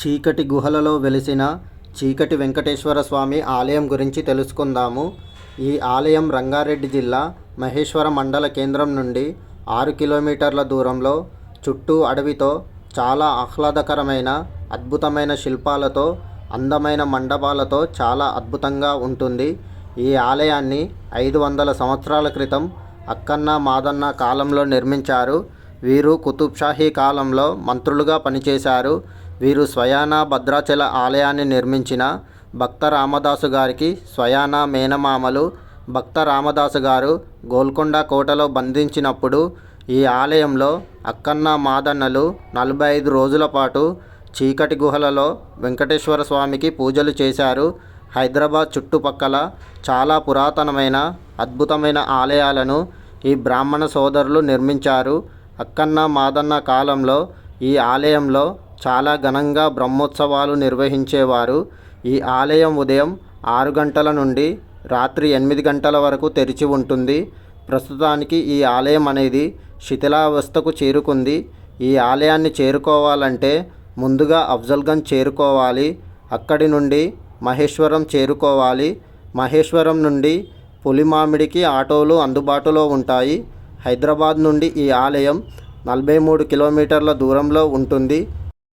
చీకటి గుహలలో వెలిసిన చీకటి వెంకటేశ్వర స్వామి ఆలయం గురించి తెలుసుకుందాము. ఈ ఆలయం రంగారెడ్డి జిల్లా మహేశ్వర మండల కేంద్రం నుండి ఆరు కిలోమీటర్ల దూరంలో చుట్టూ అడవితో చాలా ఆహ్లాదకరమైన అద్భుతమైన శిల్పాలతో అందమైన మండపాలతో చాలా అద్భుతంగా ఉంటుంది. ఈ ఆలయాన్ని ఐదు వందల సంవత్సరాల క్రితం అక్కన్న మాదన్న కాలంలో నిర్మించారు. వీరు కుతుబ్షాహీ కాలంలో మంత్రులుగా పనిచేశారు. వీరు స్వయానా భద్రాచల ఆలయాన్ని నిర్మించిన భక్త రామదాసు గారికి స్వయానా మేనమామలు భక్త రామదాసు గారు గోల్కొండ కోటలో బంధించినప్పుడు ఈ ఆలయంలో అక్కన్న మాదన్నలు నలభై ఐదు రోజుల పాటు చీకటి గుహలలో వెంకటేశ్వర స్వామికి పూజలు చేశారు. హైదరాబాద్ చుట్టుపక్కల చాలా పురాతనమైన అద్భుతమైన ఆలయాలను ఈ బ్రాహ్మణ సోదరులు నిర్మించారు. అక్కన్న మాదన్న కాలంలో ఈ ఆలయంలో చాలా ఘనంగా బ్రహ్మోత్సవాలు నిర్వహించేవారు. ఈ ఆలయం ఉదయం ఆరు గంటల నుండి రాత్రి ఎనిమిది గంటల వరకు తెరిచి ఉంటుంది. ప్రస్తుతానికి ఈ ఆలయం అనేది శిథిలావస్థకు చేరుకుంది. ఈ ఆలయాన్ని చేరుకోవాలంటే ముందుగా అఫ్జల్గంజ్ చేరుకోవాలి. అక్కడి నుండి మహేశ్వరం చేరుకోవాలి. మహేశ్వరం నుండి పులిమామిడికి ఆటోలు అందుబాటులో ఉంటాయి. హైదరాబాద్ నుండి ఈ ఆలయం నలభై మూడు కిలోమీటర్ల దూరంలో ఉంటుంది.